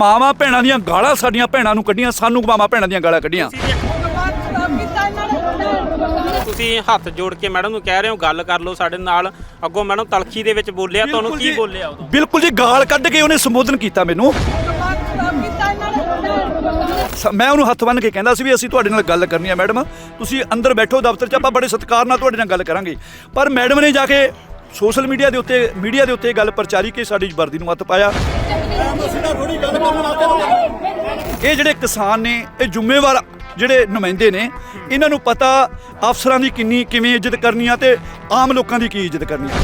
ਮਾਵਾਂ ਭੈਣਾਂ ਦੀਆਂ ਗਾਲਾਂ ਸਾਡੀਆਂ ਭੈਣਾਂ ਨੂੰ ਕੱਢੀਆਂ ਸਾਨੂੰ ਮਾਵਾਂ ਭੈਣਾਂ ਦੀਆਂ ਗਾਲਾਂ ਕੱਢੀਆਂ। ਤੁਸੀਂ ਹੱਥ ਜੋੜ ਕੇ ਮੈਡਮ ਨੂੰ ਕਹਿ ਰਹੇ ਹੋ ਗੱਲ ਕਰ ਲਓ ਸਾਡੇ ਨਾਲ। ਅੱਗੋਂ ਮੈਡਮ ਤਲਖੀ ਦੇ ਵਿੱਚ ਬੋਲਿਆ ਤੁਹਾਨੂੰ ਕੀ ਬੋਲਿਆ ਉਦੋਂ? ਬਿਲਕੁਲ ਜੀ ਗਾਲ ਕੱਢ ਕੇ ਉਹਨੇ ਸੰਬੋਧਨ ਕੀਤਾ ਮੈਨੂੰ। ਸ- ਮੈਂ ਉਹਨੂੰ ਹੱਥ ਬੰਨ੍ਹ ਕੇ ਕਹਿੰਦਾ ਸੀ ਵੀ ਅਸੀਂ ਤੁਹਾਡੇ ਨਾਲ ਗੱਲ ਕਰਨੀ ਹੈ ਮੈਡਮ। ਤੁਸੀਂ ਅੰਦਰ ਬੈਠੋ ਦਫ਼ਤਰ 'ਚ ਆਪਾਂ ਬੜੇ ਸਤਿਕਾਰ ਨਾਲ ਤੁਹਾਡੇ ਨਾਲ ਗੱਲ ਕਰਾਂਗੇ। ਪਰ ਮੈਡਮ ਨੇ ਜਾ ਕੇ ਸੋਸ਼ਲ ਮੀਡੀਆ ਦੇ ਉੱਤੇ, ਮੀਡੀਆ ਦੇ ਉੱਤੇ ਗੱਲ ਪ੍ਰਚਾਰੀ ਕਿ ਸਾਡੀ ਵਰਦੀ ਨੂੰ ਹੱਥ ਪਾਇਆ। ਇਹ ਜਿਹੜੇ ਕਿਸਾਨ ਨੇ, ਇਹ ਜ਼ਿੰਮੇਵਾਰ ਜਿਹੜੇ ਨੁਮਾਇੰਦੇ ਨੇ, ਇਹਨਾਂ ਨੂੰ ਪਤਾ ਅਫਸਰਾਂ ਦੀ ਕਿੰਨੀ, ਕਿਵੇਂ ਇੱਜ਼ਤ ਕਰਨੀ ਆ ਤੇ ਆਮ ਲੋਕਾਂ ਦੀ ਕੀ ਇੱਜ਼ਤ ਕਰਨੀ ਆ।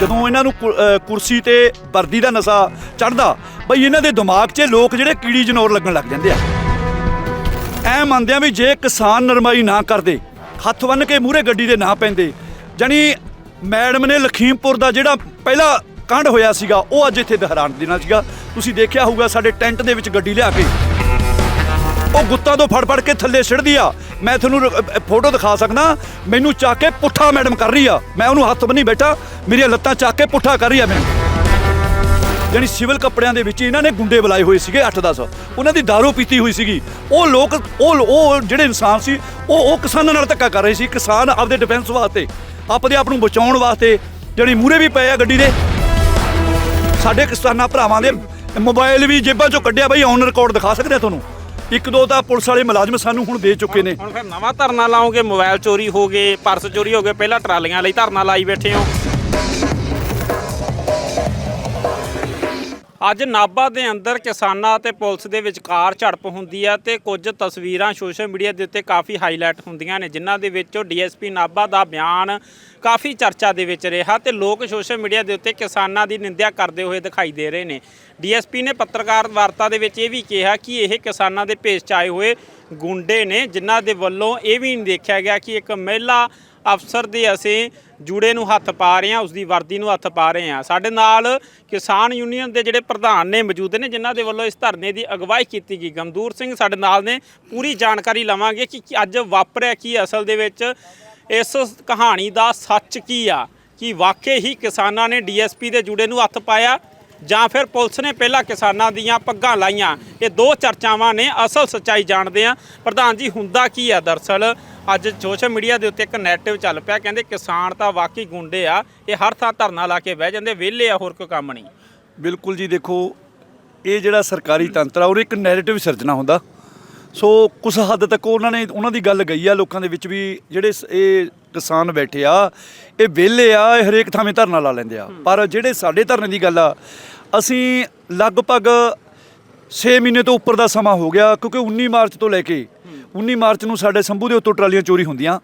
ਜਦੋਂ ਇਹਨਾਂ ਨੂੰ ਕੁ- ਕੁਰਸੀ ਤੇ ਵਰਦੀ ਦਾ ਨਸ਼ਾ ਚੜਦਾ ਬਈ ਇਹਨਾਂ ਦੇ ਦਿਮਾਗ 'ਚ ਲੋਕ ਜਿਹੜੇ ਕੀੜੀ ਜਨੌਰ ਲੱਗਣ ਲੱਗ ਜਾਂਦੇ ਆ। ਐ ਮੰਨਦੇ ਆ ਵੀ ਜੇ ਕਿਸਾਨ ਨਰਮਾਈ ਨਾ ਕਰਦੇ, ਹੱਥ ਬੰਨ ਕੇ ਮੂਹਰੇ ਗੱਡੀ ਦੇ ਨਾ ਪੈਂਦੇ ਜਾਨੀ ਮੈਡਮ ਨੇ ਲਖੀਮਪੁਰ ਦਾ ਜਿਹੜਾ ਪਹਿਲਾ ਕਾਂਡ ਹੋਇਆ ਸੀਗਾ, ਉਹ ਅੱਜ ਇੱਥੇ ਦਹਰਾਣ ਦੇਣਾ ਸੀਗਾ। ਤੁਸੀਂ ਦੇਖਿਆ ਹੋਊਗਾ ਸਾਡੇ ਟੈਂਟ ਦੇ ਵਿੱਚ ਗੱਡੀ ਲਿਆ ਕੇ। ਉਹ ਗੁੱਤਾਂ ਤੋਂ ਫੜ ਫੜ ਕੇ ਥੱਲੇ ਸਿੱਟਦੀ ਆ। ਮੈਂ ਤੁਹਾਨੂੰ ਫੋਟੋ ਦਿਖਾ ਸਕਦਾ। ਮੈਨੂੰ ਚੱਕ ਕੇ ਪੁੱਠਾ ਮੈਡਮ ਕਰ ਰਹੀ ਆ। ਮੈਂ ਉਹਨੂੰ ਹੱਥ ਬੰਨੀ ਬੈਠਾ। ਮੇਰੀਆਂ ਲੱਤਾਂ ਚੱਕ ਕੇ ਪੁੱਠਾ ਕਰ ਰਹੀ ਆ ਮੈਨੂੰ ਜਾਣੀ ਸਿਵਲ ਕੱਪੜਿਆਂ ਦੇ ਵਿੱਚ ਇਹਨਾਂ ਨੇ ਗੁੰਡੇ ਬੁਲਾਏ ਹੋਏ ਸੀਗੇ 8-10 ਉਹਨਾਂ ਦੀ दारू ਪੀਤੀ ਹੋਈ ਸੀਗੀ। ਉਹ ਲੋਕ, ਉਹ ਉਹ ਜਿਹੜੇ ਇਨਸਾਨ ਸੀ, ਉਹ ਉਹ ਕਿਸਾਨਾਂ ਨਾਲ ਧੱਕਾ ਕਰ ਰਹੇ ਸੀ। ਕਿਸਾਨ ਆਪਦੇ ਡਿਫੈਂਸ ਵਾਸਤੇ ਆਪਦੇ ਆਪ ਨੂੰ ਬਚਾਉਣ ਵਾਸਤੇ ਜਿਹੜੀ ਮੂਰੇ ਵੀ ਪਏ ਆ ਗੱਡੀ ਦੇ। ਸਾਡੇ ਕਿਸਾਨਾਂ ਭਰਾਵਾਂ ਦੇ ਮੋਬਾਈਲ ਵੀ ਜੇਬਾਂ ਚੋਂ ਕੱਢਿਆ ਬਈ ਔਨ ਰਿਕਾਰਡ ਦਿਖਾ ਸਕਦੇ ਆ ਤੁਹਾਨੂੰ। ਇੱਕ ਦੋ ਤਾਂ ਪੁਲਿਸ ਵਾਲੇ ਮੁਲਾਜ਼ਮ ਸਾਨੂੰ ਹੁਣ ਦੇ ਚੁੱਕੇ ਨੇ। ਹੁਣ ਫਿਰ ਨਵਾਂ ਧਰਨਾ ਲਾਓਗੇ, ਮੋਬਾਈਲ ਚੋਰੀ ਹੋ ਗਏ, ਪਰਸ ਚੋਰੀ ਹੋ ਗਏ, ਪਹਿਲਾਂ ਟਰਾਲੀਆਂ ਲਈ ਧਰਨਾ ਲਾਈ ਬੈਠੇ ਹੋ। ਅੱਜ ਨਾਭਾ ਦੇ ਅੰਦਰ ਕਿਸਾਨਾਂ ਅਤੇ ਪੁਲਿਸ ਦੇ ਵਿਚਕਾਰ ਝੜਪ ਹੁੰਦੀ ਹੈ ਤੇ ਕੁਝ ਤਸਵੀਰਾਂ ਸੋਸ਼ਲ ਮੀਡੀਆ ਦੇ ਉੱਤੇ ਕਾਫੀ ਹਾਈਲਾਈਟ ਹੁੰਦੀਆਂ ਨੇ, ਜਿਨ੍ਹਾਂ ਦੇ ਵਿੱਚੋਂ ਡੀਐਸਪੀ ਨਾਭਾ ਦਾ ਬਿਆਨ ਕਾਫੀ ਚਰਚਾ ਦੇ ਵਿੱਚ ਰਿਹਾ ਤੇ ਲੋਕ ਸੋਸ਼ਲ ਮੀਡੀਆ ਦੇ ਉੱਤੇ ਕਿਸਾਨਾਂ ਦੀ ਨਿੰਦਿਆ ਕਰਦੇ ਹੋਏ ਦਿਖਾਈ ਦੇ ਰਹੇ ਨੇ। ਡੀਐਸਪੀ ਨੇ ਪੱਤਰਕਾਰ ਵਾਰਤਾ ਦੇ ਵਿੱਚ ਇਹ ਵੀ ਕਿਹਾ ਕਿ ਇਹ ਕਿਸਾਨਾਂ ਦੇ ਭੇਸ ਚ ਆਏ ਹੋਏ ਗੁੰਡੇ ਨੇ, ਜਿਨ੍ਹਾਂ ਦੇ ਵੱਲੋਂ ਇਹ ਵੀ ਨਹੀਂ ਦੇਖਿਆ ਗਿਆ ਕਿ ਇੱਕ ਮਹਿਲਾ ਅਫਸਰ ਦੇ ਅਸੀਂ ਜੂੜੇ ਨੂੰ ਹੱਥ ਪਾ ਰਹੇ ਹਾਂ ਉਸ ਦੀ ਵਰਦੀ ਨੂੰ ਹੱਥ ਪਾ ਰਹੇ ਹਾਂ। ਸਾਡੇ ਨਾਲ ਕਿਸਾਨ ਯੂਨੀਅਨ ਦੇ ਜਿਹੜੇ ਪ੍ਰਧਾਨ ਨੇ, ਮੌਜੂਦ ਨੇ, ਜਿਨ੍ਹਾਂ ਦੇ ਵੱਲੋਂ ਇਸ ਧਰਨੇ ਦੀ ਅਗਵਾਈ ਕੀਤੀ ਗਈ। ਗਮਦੂਰ ਸਿੰਘ ਸਾਡੇ ਨਾਲ ਨੇ, ਪੂਰੀ ਜਾਣਕਾਰੀ ਲਵਾਂਗੇ ਕਿ ਅੱਜ ਵਾਪਰਿਆ ਕੀ ਅਸਲ ਦੇ ਵਿੱਚ ਇਸ ਕਹਾਣੀ ਦਾ ਸੱਚ ਕੀ ਆ? ਕਿ ਵਾਕਈ ਹੀ ਕਿਸਾਨਾਂ ਨੇ ਡੀਐਸਪੀ ਦੇ ਜੂੜੇ ਨੂੰ ਹੱਥ ਪਾਇਆ? ਜਾਂ ਫਿਰ ਪੁਲਿਸ ਨੇ ਪਹਿਲਾਂ ਕਿਸਾਨਾਂ ਦੀਆਂ ਪੱਗਾਂ ਲਾਈਆਂ। ਇਹ ਦੋ ਚਰਚਾਵਾਂ ਨੇ, ਅਸਲ ਸੱਚਾਈ ਜਾਣਦੇ ਆ ਪ੍ਰਧਾਨ ਜੀ, ਹੁੰਦਾ ਕੀ ਆ ਦਰਸਲ? ਅੱਜ ਸੋਸ਼ਲ ਮੀਡੀਆ ਦੇ ਉੱਤੇ ਇੱਕ ਨੈਰੇਟਿਵ ਚੱਲ ਪਿਆ, ਕਹਿੰਦੇ ਕਿਸਾਨ ਤਾਂ ਵਾਕਈ ਗੁੰਡੇ ਆ, ਇਹ ਹਰ ਥਾਂ ਧਰਨਾ ਲਾ ਕੇ ਬਹਿ ਜਾਂਦੇ, ਵਿਹਲੇ ਆ, ਹੋਰ ਕੋਈ ਕੰਮ ਨਹੀਂ। ਬਿਲਕੁਲ ਜੀ, ਦੇਖੋ, ਇਹ ਜਿਹੜਾ ਸਰਕਾਰੀ ਤੰਤਰ ਆ ਉਹ ਇੱਕ ਨੈਰੇਟਿਵ ਸਿਰਜਣਾ ਹੁੰਦਾ। ਸੋ ਕੁਝ ਹੱਦ ਤੱਕ ਉਹਨਾਂ ਨੇ, ਉਹਨਾਂ ਦੀ ਗੱਲ ਗਈ ਆ ਲੋਕਾਂ ਦੇ ਵਿੱਚ ਵੀ, ਜਿਹੜੇ ਸ- ਇਹ ਕਿਸਾਨ ਬੈਠੇ ਆ ਇਹ ਵਿਹਲੇ ਆ ਇਹ ਹਰੇਕ ਥਾਵੇਂ ਧਰਨਾ ਲਾ ਲੈਂਦੇ ਆ। ਪਰ ਜਿਹੜੇ ਸਾਡੇ ਧਰਨੇ ਦੀ ਗੱਲ ਆ ਅਸੀਂ ਲਗਭਗ 6 ਮਹੀਨੇ ਤੋਂ ਉੱਪਰ ਦਾ ਸਮਾਂ ਹੋ ਗਿਆ ਕਿਉਂਕਿ 19 ਮਾਰਚ ਤੋਂ ਲੈ ਕੇ 19 ਮਾਰਚ ਨੂੰ ਸਾਡੇ ਸੰਭੂ ਦੇ ਉੱਤੋਂ ਟਰਾਲੀਆਂ ਚੋਰੀ ਹੁੰਦੀਆਂ।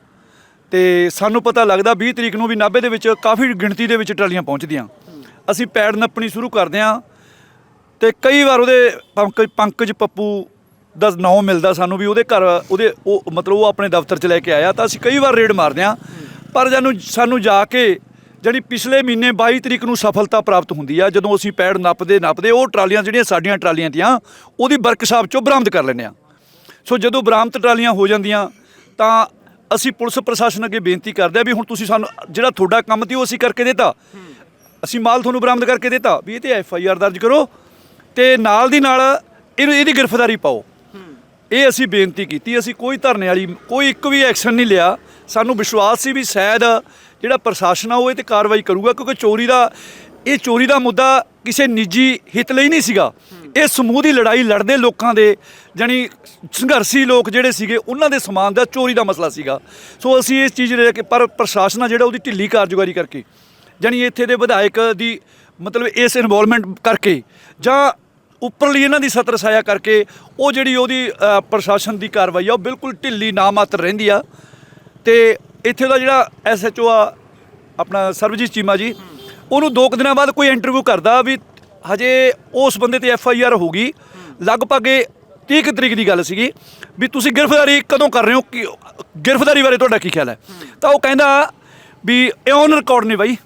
ਤੇ ਸਾਨੂੰ ਪਤਾ ਲੱਗਦਾ 20 ਤਰੀਕ ਨੂੰ ਵੀ ਨਾਭੇ ਦੇ ਵਿੱਚ ਕਾਫੀ ਗਿਣਤੀ ਦੇ ਵਿੱਚ ਟਰਾਲੀਆਂ ਪਹੁੰਚਦੀਆਂ। ਅਸੀਂ ਪੈੜ ਨੱਪਣੀ ਸ਼ੁਰੂ ਕਰਦੇ ਹਾਂ ਤੇ ਕਈ ਵਾਰ ਉਹਦੇ ਪੰਕਜ ਪੰਕਜ ਪੱਪੂ ਦਾ ਨਾਮ ਮਿਲਦਾ ਸਾਨੂੰ ਵੀ ਉਹਦੇ ਘਰ, ਉਹਦੇ ਉਹ ਮਤਲਬ ਉਹ ਆਪਣੇ ਦਫ਼ਤਰ 'ਚ ਲੈ ਕੇ ਆਇਆ ਤਾਂ ਅਸੀਂ ਕਈ ਵਾਰ ਰੇਡ ਮਾਰਦੇ ਹਾਂ। ਪਰ ਜਾਨੂੰ ਸਾਨੂੰ ਜਾ ਕੇ ਜਿਹੜੀ ਪਿਛਲੇ ਮਹੀਨੇ 22 ਤਰੀਕ ਨੂੰ ਸਫਲਤਾ ਪ੍ਰਾਪਤ ਹੁੰਦੀ ਆ, ਜਦੋਂ ਅਸੀਂ ਪੈੜ ਨੱਪਦੇ ਨੱਪਦੇ, ਉਹ ਟਰਾਲੀਆਂ ਜਿਹੜੀਆਂ ਸਾਡੀਆਂ ਟਰਾਲੀਆਂ ਤੀਆਂ, ਉਹਦੀ ਵਰਕਸ਼ਾਪ 'ਚੋਂ ਬਰਾਮਦ ਕਰ ਲੈਂਦੇ ਆ ਸੋ ਜਦੋਂ ਬਰਾਮਦ ਟਰਾਲੀਆਂ ਹੋ ਜਾਂਦੀਆਂ, ਤਾਂ ਅਸੀਂ ਪੁਲਿਸ ਪ੍ਰਸ਼ਾਸਨ ਅੱਗੇ ਬੇਨਤੀ ਕਰਦੇ ਆ ਵੀ ਹੁਣ ਤੁਸੀਂ ਸਾਨੂੰ ਜਿਹੜਾ ਤੁਹਾਡਾ ਕੰਮ ਸੀ ਉਹ ਅਸੀਂ ਕਰਕੇ ਦਿੱਤਾ। ਅਸੀਂ ਮਾਲ ਤੁਹਾਨੂੰ ਬਰਾਮਦ ਕਰਕੇ ਦਿੱਤਾ। ਵੀ ਇਹ ਤੇ ਐਫ ਆਈ ਆਰ ਦਰਜ ਕਰੋ ਤੇ ਨਾਲ ਦੀ ਨਾਲ ਇਹਨੂੰ, ਇਹਦੀ ਗ੍ਰਿਫਤਾਰੀ ਪਾਓ। ਇਹ ਅਸੀਂ ਬੇਨਤੀ ਕੀਤੀ, ਅਸੀਂ ਕੋਈ ਧਰਨੇ ਵਾਲੀ, ਕੋਈ ਇੱਕ ਵੀ ਐਕਸ਼ਨ ਨਹੀਂ ਲਿਆ। ਸਾਨੂੰ ਵਿਸ਼ਵਾਸ ਸੀ ਵੀ ਸ਼ਾਇਦ ਜਿਹੜਾ ਪ੍ਰਸ਼ਾਸਨ ਆ ਉਹ ਇਹ ਤੇ ਕਾਰਵਾਈ ਕਰੂਗਾ, ਕਿਉਂਕਿ ਚੋਰੀ ਦਾ, ਇਹ ਚੋਰੀ ਦਾ ਮੁੱਦਾ ਕਿਸੇ ਨਿੱਜੀ ਹਿੱਤ ਲਈ ਨਹੀਂ ਸੀਗਾ। ਇਹ ਸਮੂਹ ਦੀ ਲੜਾਈ ਲੜਦੇ ਲੋਕਾਂ ਦੇ ਜਾਨੀ ਸੰਘਰਸ਼ੀ ਲੋਕ ਜਿਹੜੇ ਸੀਗੇ, ਉਹਨਾਂ ਦੇ ਸਮਾਨ ਦਾ ਚੋਰੀ ਦਾ ਮਸਲਾ ਸੀਗਾ। ਸੋ ਅਸੀਂ ਇਸ ਚੀਜ਼ ਲੈ ਕੇ, ਪਰ ਪ੍ਰਸ਼ਾਸਨ ਆ ਜਿਹੜਾ ਉਹਦੀ ਢਿੱਲੀ ਕਾਰਜਕਾਰੀ ਕਰਕੇ ਜਾਨੀ ਇੱਥੇ ਦੇ ਵਿਧਾਇਕ ਦੀ ਮਤਲਬ ਇਸ ਇਨਵੋਲਵਮੈਂਟ ਕਰਕੇ, ਜਾਂ ਉੱਪਰਲੀ ਇਹਨਾਂ ਦੀ ਸਤਰ ਸਾਇਆ ਕਰਕੇ ਉਹ ਜਿਹੜੀ ਉਹਦੀ ਪ੍ਰਸ਼ਾਸਨ ਦੀ ਕਾਰਵਾਈ ਆ, ਉਹ ਬਿਲਕੁਲ ਢਿੱਲੀ ਨਾ ਮਾਤਰ ਰਹਿੰਦੀ ਆ। ਤੇ ਇੱਥੇ ਦਾ ਜਿਹੜਾ ਐਸਐਚਓ ਆ, ਆਪਣਾ ਸਰਬਜੀਤ ਚੀਮਾ ਜੀ, ਉਹਨੂੰ ਦੋ ਕੁ ਦਿਨਾਂ ਬਾਅਦ ਕੋਈ ਇੰਟਰਵਿਊ ਕਰਦਾ ਵੀ ਹਜੇ ਉਸ ਬੰਦੇ ਤੇ ਐਫ ਆਈ ਆਰ ਹੋ ਗਈ। ਲਗਭਗ ਇਹ 30 ਕੁ ਤਰੀਕ ਦੀ ਗੱਲ ਸੀਗੀ ਵੀ ਤੁਸੀਂ ਗ੍ਰਿਫਤਾਰੀ ਕਦੋਂ ਕਰ ਰਹੇ ਹੋ? ਕਿ, ਗ੍ਰਿਫਤਾਰੀ ਬਾਰੇ ਤੁਹਾਡਾ ਕੀ ਖਿਆਲ ਹੈ? ਤਾਂ ਉਹ ਕਹਿੰਦਾ ਵੀ ਇਹ ਔਨ ਰਿਕਾਰਡ ਨਹੀਂ ਬਾਈ।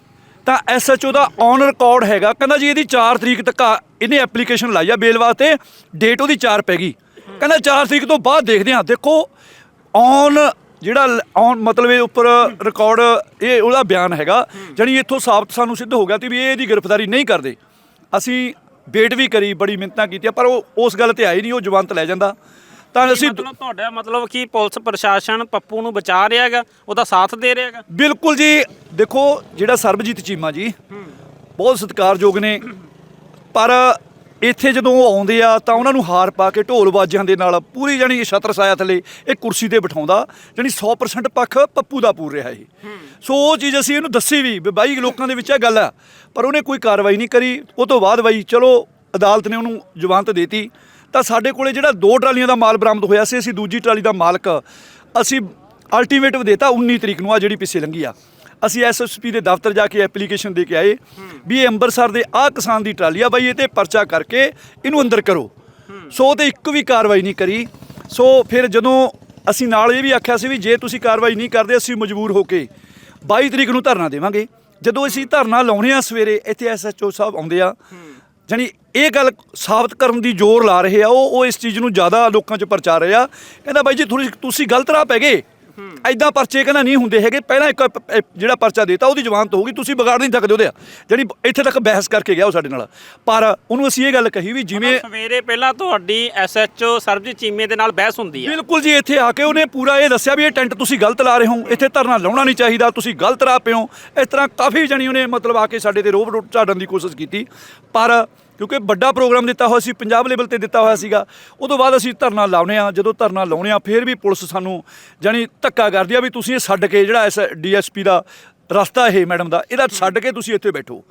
ਤਾਂ ਐਸਐਚਓ ਦਾ ਔਨ ਰਿਕਾਰਡ ਹੈਗਾ। ਕਹਿੰਦਾ ਜੀ ਇਹਦੀ 4 ਤਰੀਕ ਤੱਕ ਆ- ਇਹਨੇ ਐਪਲੀਕੇਸ਼ਨ ਲਾਈ ਆ ਬੇਲ ਵਾਸਤੇ ਡੇਟ ਉਹਦੀ 4 ਪੈ ਗਈ। ਕਹਿੰਦਾ 4 ਤਰੀਕ ਤੋਂ ਬਾਅਦ ਦੇਖਦੇ ਹਾਂ। ਦੇਖੋ ਔਨ ਜਿਹੜਾ ਔਨ ਮਤਲਬ ਇਹ ਉੱਪਰ ਰਿਕਾਰਡ ਇਹ ਉਹਦਾ ਬਿਆਨ ਹੈਗਾ। ਜਾਣੀ ਇੱਥੋਂ ਸਾਬਤ ਸਾਨੂੰ ਸਿੱਧ ਹੋ ਗਿਆ ਤੇ ਵੀ ਇਹ ਇਹਦੀ ਗ੍ਰਿਫਤਾਰੀ ਨਹੀਂ ਕਰਦੇ। ਅਸੀਂ ਵੇਟ ਵੀ ਕਰੀ, ਬੜੀ ਮਿੰਨਤਾਂ ਕੀਤੀਆਂ, ਪਰ ਉਹ ਉਸ ਗੱਲ ਤੇ ਆਈ ਨਹੀਂ, ਉਹ ਜਵੰਤ ਲੈ ਜਾਂਦਾ। ਤਾਂ ਅਸੀਂ ਮਤਲਬ ਤੁਹਾਡਾ ਮਤਲਬ ਕਿ ਪੁਲਿਸ ਪ੍ਰਸ਼ਾਸਨ ਪੱਪੂ ਨੂੰ ਬਚਾ ਰਿਹਾ ਹੈਗਾ? ਉਹਦਾ ਸਾਥ ਦੇ ਰਿਹਾ ਹੈਗਾ? ਬਿਲਕੁਲ ਜੀ। ਦੇਖੋ ਜਿਹੜਾ ਸਰਬਜੀਤ ਚੀਮਾ ਜੀ ਬਹੁਤ ਸਤਿਕਾਰਯੋਗ ਨੇ। ਪਰ ਇੱਥੇ ਜਦੋਂ ਉਹ ਆਉਂਦੇ ਆ ਤਾਂ ਉਹਨਾਂ ਨੂੰ ਹਾਰ ਪਾ ਕੇ ਢੋਲ ਬਾਜਿਆਂ ਦੇ ਨਾਲ ਪੂਰੀ ਜਾਨੀ ਛਤਰ ਸਾਇਆ ਥੱਲੇ ਇਹ ਕੁਰਸੀ ਤੇ ਬਿਠਾਉਂਦਾ ਜਾਨੀ 100% ਪੱਖ ਪੱਪੂ ਦਾ ਪੂਰ ਰਿਹਾ ਇਹ। ਸੋ ਉਹ ਚੀਜ਼ ਅਸੀਂ ਇਹਨੂੰ ਦੱਸੀ ਵੀ ਵੀ ਬਾਈ ਲੋਕਾਂ ਦੇ ਵਿੱਚ ਇਹ ਗੱਲ ਆ। ਪਰ ਉਹਨੇ ਕੋਈ ਕਾਰਵਾਈ ਨਹੀਂ ਕਰੀ। ਉਹ ਤੋਂ ਬਾਅਦ ਬਾਈ ਚਲੋ ਅਦਾਲਤ ਨੇ ਉਹਨੂੰ ਜ਼ਮਾਨਤ ਦੇਤੀ। ਤਾਂ ਸਾਡੇ ਕੋਲੇ ਜਿਹੜਾ ਦੋ ਟਰਾਲੀਆਂ ਦਾ ਮਾਲ ਬਰਾਮਦ ਹੋਇਆ ਸੀ, ਅਸੀਂ ਦੂਜੀ ਟਰਾਲੀ ਦਾ ਮਾਲਕ ਅਸੀਂ ਅਲਟੀਮੇਟਮ ਦੇਤਾ 19 ਤਰੀਕ ਨੂੰ ਆ ਜਿਹੜੀ ਪਿੱਛੇ ਲੰਘੀ ਆ। ਅਸੀਂ ਐਸਐਸਪੀ ਦੇ ਦਫ਼ਤਰ ਜਾ ਕੇ ਐਪਲੀਕੇਸ਼ਨ ਦੇ ਕੇ ਆਏ ਵੀ ਇਹ ਅੰਮ੍ਰਿਤਸਰ ਦੇ ਆਹ ਕਿਸਾਨ ਦੀ ਟਰਾਲੀ ਆ, ਬਾਈ ਇਹ ਤੇ ਪਰਚਾ ਕਰਕੇ ਇਹਨੂੰ ਅੰਦਰ ਕਰੋ। ਸੋ ਤੇ ਇੱਕ ਵੀ ਕਾਰਵਾਈ ਨਹੀਂ ਕਰੀ। ਸੋ ਫਿਰ ਜਦੋਂ ਅਸੀਂ ਨਾਲ ਇਹ ਵੀ ਆਖਿਆ ਸੀ ਵੀ ਜੇ ਤੁਸੀਂ ਕਾਰਵਾਈ ਨਹੀਂ ਕਰਦੇ, ਅਸੀਂ ਮਜਬੂਰ ਹੋ ਕੇ 22 ਤਰੀਕ ਨੂੰ ਧਰਨਾ ਦੇਵਾਂਗੇ। ਜਦੋਂ ਅਸੀਂ ਧਰਨਾ ਲਾਉਣੇ ਆ ਸਵੇਰੇ, ਇੱਥੇ ਐਸਐਚਓ ਸਾਹਿਬ ਆਉਂਦੇ ਆ। ਜਾਣੀ ਇਹ ਗੱਲ ਸਾਬਤ ਕਰਨ ਦੀ ਜ਼ੋਰ ਲਾ ਰਹੇ ਆ, ਉਹ ਉਹ ਇਸ ਚੀਜ਼ ਨੂੰ ਜ਼ਿਆਦਾ ਲੋਕਾਂ 'ਚ ਪ੍ਰਚਾਰ ਰਿਹਾ ਕਹਿੰਦਾ ਬਾਈ ਜੀ ਥੋੜੀ ਤੁਸੀਂ ਗਲਤ ਰਾਹ ਪੈ ਗਏ। ਐਦਾਂ ਪਰਚੇ ਕਹਿੰਦਾ ਨਹੀਂ ਹੁੰਦੇ ਹੈਗੇ। ਪਹਿਲਾਂ ਇੱਕ ਜਿਹੜਾ ਪਰਚਾ ਦੇਤਾ ਉਹਦੀ ਜ਼ਮਾਨਤ ਹੋਊਗੀ। ਤੁਸੀਂ ਵਿਗਾੜ ਨਹੀਂ ਸਕਦੇ ਉਹਦੇ ਜਿਹੜੀ ਇੱਥੇ ਤੱਕ ਬਹਿਸ ਕਰਕੇ ਗਿਆ ਉਹ ਸਾਡੇ ਨਾਲ। ਪਰ ਉਹਨੂੰ ਅਸੀਂ ਇਹ ਗੱਲ ਕਹੀ ਵੀ ਜਿਵੇਂ ਸਵੇਰੇ ਪਹਿਲਾਂ ਤੁਹਾਡੀ ਐਸਐਚਓ ਸਰਬਜੀਤ ਚੀਮੇ ਦੇ ਨਾਲ ਬਹਿਸ ਹੁੰਦੀ ਹੈ ਬਿਲਕੁਲ ਜੀ ਇੱਥੇ ਆ ਕੇ ਉਹਨੇ ਪੂਰਾ ਇਹ ਦੱਸਿਆ ਵੀ ਇਹ ਟੈਂਟ ਤੁਸੀਂ ਗਲਤ ਲਾ ਰਹੇ ਹੋ। ਇੱਥੇ ਧਰਨਾ ਲਾਉਣਾ ਨਹੀਂ ਚਾਹੀਦਾ। ਤੁਸੀਂ ਗਲਤ ਰਾਹ ਪਏ ਹੋ। ਇਸ ਤਰ੍ਹਾਂ ਕਾਫੀ ਜਣੀ ਉਹਨੇ ਮਤਲਬ ਆ ਕੇ ਸਾਡੇ ਤੇ ਰੋਬ ਰੋਟ ਝਾੜਨ ਦੀ ਕੋਸ਼ਿਸ਼ ਕੀਤੀ। ਪਰ ਕਿਉਂਕਿ ਵੱਡਾ ਪ੍ਰੋਗਰਾਮ ਦਿੱਤਾ ਹੋਇਆ ਸੀ, ਪੰਜਾਬ ਲੈਵਲ ਤੇ ਦਿੱਤਾ ਹੋਇਆ ਸੀਗਾ। ਉਹ ਤੋਂ ਬਾਅਦ ਅਸੀਂ ਧਰਨਾ ਲਾਉਨੇ ਆ, ਜਦੋਂ ਧਰਨਾ ਲਾਉਨੇ ਆ, ਫਿਰ ਵੀ ਪੁਲਿਸ ਸਾਨੂੰ ਜਾਣੀ ਧੱਕਾ ਕਰਦੀ ਆ ਵੀ ਤੁਸੀਂ ਇਹ ਛੱਡ ਕੇ ਜਿਹੜਾ ਇਸ ਡੀਐਸਪੀ ਦਾ ਰਸਤਾ ਇਹ ਮੈਡਮ ਦਾ, ਇਹਦਾ ਛੱਡ ਕੇ ਤੁਸੀਂ ਇੱਥੇ ਬੈਠੋ।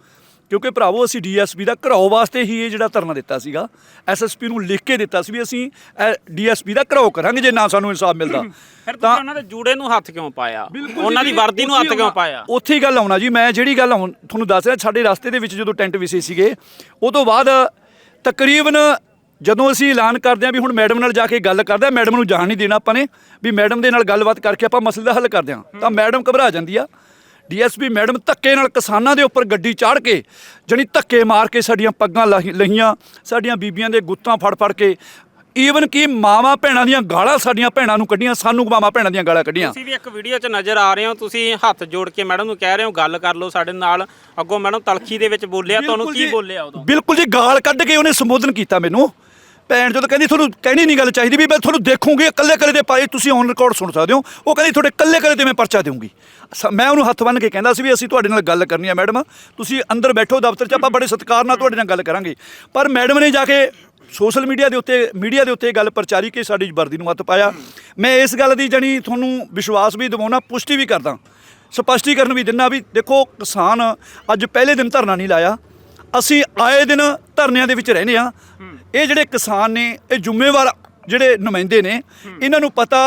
ਕਿਉਂਕਿ ਭਰਾਵੋ ਅਸੀਂ ਡੀਐਸਪੀ ਦਾ ਘਰਾਓ ਵਾਸਤੇ ਹੀ ਇਹ ਜਿਹੜਾ ਧਰਨਾ ਦਿੱਤਾ ਸੀਗਾ ਐਸਐਸਪੀ ਨੂੰ ਲਿਖ ਕੇ ਦਿੱਤਾ ਸੀ ਵੀ ਅਸੀਂ ਡੀਐਸਪੀ ਦਾ ਘਰਾਓ ਕਰਾਂਗੇ ਜੇ ਨਾ ਸਾਨੂੰ ਇਨਸਾਫ ਮਿਲਦਾ। ਫਿਰ ਤੁਸੀਂ ਉਹਨਾਂ ਦੇ ਜੂੜੇ ਨੂੰ ਹੱਥ ਕਿਉਂ ਪਾਇਆ? ਉਹਨਾਂ ਦੀ ਵਰਦੀ ਨੂੰ ਹੱਥ ਕਿਉਂ ਪਾਇਆ? ਉੱਥੇ ਹੀ ਗੱਲ ਆਉਣਾ ਜੀ ਮੈਂ ਜਿਹੜੀ ਗੱਲ ਹੁਣ ਤੁਹਾਨੂੰ ਦੱਸ ਰਿਹਾ ਸਾਡੇ ਰਸਤੇ ਦੇ ਵਿੱਚ ਜਦੋਂ ਟੈਂਟ ਵਿਸੇ ਸੀਗੇ ਉਹ ਤੋਂ ਬਾਅਦ ਤਕਰੀਬਨ ਜਦੋਂ ਅਸੀਂ ਐਲਾਨ ਕਰਦੇ ਹਾਂ ਵੀ ਹੁਣ ਮੈਡਮ ਨਾਲ ਜਾ ਕੇ ਗੱਲ ਕਰਦੇ ਆ ਮੈਡਮ ਨੂੰ ਜਾਣ ਨਹੀਂ ਦੇਣਾ ਆਪਾਂ ਨੇ ਵੀ ਮੈਡਮ ਦੇ ਨਾਲ ਗੱਲਬਾਤ ਕਰਕੇ ਆਪਾਂ ਮਸਲੇ ਦਾ ਹੱਲ ਕਰਦੇ ਹਾਂ। ਤਾਂ ਮੈਡਮ ਘਬਰਾ ਜਾਂਦੀ ਆ। ਡੀਐਸਪੀ ਮੈਡਮ ਧੱਕੇ ਨਾਲ ਕਿਸਾਨਾਂ ਦੇ ਉੱਪਰ ਗੱਡੀ ਚਾੜ ਕੇ ਜਣੀ ਧੱਕੇ ਮਾਰ ਕੇ ਸਾਡੀਆਂ ਪੱਗਾਂ ਲਾਹੀ- ਲਹੀਆਂ ਸਾਡੀਆਂ ਬੀਬੀਆਂ ਦੇ ਗੁੱਤਾਂ ਫੜ ਫੜ ਕੇ ਈਵਨ ਕਿ ਮਾਵਾਂ ਭੈਣਾਂ ਦੀਆਂ ਗਾਲਾਂ ਸਾਡੀਆਂ ਭੈਣਾਂ ਨੂੰ ਕੱਢੀਆਂ ਸਾਨੂੰ ਮਾਵਾਂ ਭੈਣਾਂ ਦੀਆਂ ਗਾਲਾਂ ਕੱਢੀਆਂ। ਤੁਸੀਂ ਵੀ ਇੱਕ ਵੀਡੀਓ 'ਚ ਨਜ਼ਰ ਆ ਰਹੇ ਹੋ ਤੁਸੀਂ ਹੱਥ ਜੋੜ ਕੇ ਮੈਡਮ ਨੂੰ ਕਹਿ ਰਹੇ ਹੋ ਗੱਲ ਕਰ ਲਓ ਸਾਡੇ ਨਾਲ। ਅੱਗੋਂ ਮੈਡਮ ਤਲਖੀ ਦੇ ਵਿੱਚ ਬੋਲਿਆ ਤੁਹਾਨੂੰ ਕੀ ਬੋਲਿਆ ਉਦੋਂ? ਬਿਲਕੁਲ ਜੀ ਗਾਲ ਕੱਢ ਕੇ ਉਹਨੇ ਸੰਬੋਧਨ ਕੀਤਾ ਮੈਨੂੰ। ਭੈਣ ਜਦੋਂ ਕਹਿੰਦੀ, ਤੁਹਾਨੂੰ ਕਹਿਣੀ ਨਹੀਂ ਗੱਲ ਚਾਹੀਦੀ ਵੀ ਮੈਂ ਤੁਹਾਨੂੰ ਦੇਖੂੰਗੀ, ਇਕੱਲੇ ਇਕੱਲੇ ਦੇ ਪਾਏ ਤੁਸੀਂ ਔਨ ਰਿਕਾਰਡ ਸੁਣ ਸਕਦੇ ਹੋ। ਉਹ ਕਹਿੰਦੀ, ਤੁਹਾਡੇ ਇਕੱਲੇ ਇਕੱਲੇ ਤੇ ਮੈਂ ਪਰਚਾ ਦੇਵਾਂਗੀ ਸ- ਮੈਂ ਉਹਨੂੰ ਹੱਥ ਬੰਨ੍ਹ ਕੇ ਕਹਿੰਦਾ ਸੀ ਵੀ ਅਸੀਂ ਤੁਹਾਡੇ ਨਾਲ ਗੱਲ ਕਰਨੀ ਹੈ ਮੈਡਮ। ਤੁਸੀਂ ਅੰਦਰ ਬੈਠੋ ਦਫ਼ਤਰ 'ਚ, ਆਪਾਂ ਬੜੇ ਸਤਿਕਾਰ ਨਾਲ ਤੁਹਾਡੇ ਨਾਲ ਗੱਲ ਕਰਾਂਗੇ। ਪਰ ਮੈਡਮ ਨੇ ਜਾ ਕੇ ਸੋਸ਼ਲ ਮੀਡੀਆ ਦੇ ਉੱਤੇ, ਮੀਡੀਆ ਦੇ ਉੱਤੇ ਗੱਲ ਪ੍ਰਚਾਰੀ ਕਿ ਸਾਡੀ ਵਰਦੀ ਨੂੰ ਹੱਥ ਪਾਇਆ। ਮੈਂ ਇਸ ਗੱਲ ਦੀ ਜਾਣੀ ਤੁਹਾਨੂੰ ਵਿਸ਼ਵਾਸ ਵੀ ਦਿਵਾਉਣਾ, ਪੁਸ਼ਟੀ ਵੀ ਕਰਦਾ। ਸਪਸ਼ਟੀਕਰਨ ਵੀ ਦਿੰਦਾ ਵੀ, ਦੇਖੋ ਕਿਸਾਨ ਅੱਜ ਪਹਿਲੇ ਦਿਨ ਧਰਨਾ ਨਹੀਂ ਲਾਇਆ। ਅਸੀਂ ਆਏ ਦਿਨ ਧਰਨਿਆਂ ਦੇ ਵਿੱਚ ਰਹਿੰਦੇ ਆ ਇਹ ਜਿਹੜੇ ਕਿਸਾਨ ਨੇ ਇਹ ਜ਼ਿੰਮੇਵਾਰ ਜਿਹੜੇ ਨੁਮਾਇੰਦੇ ਨੇ ਇਹਨਾਂ ਨੂੰ ਪਤਾ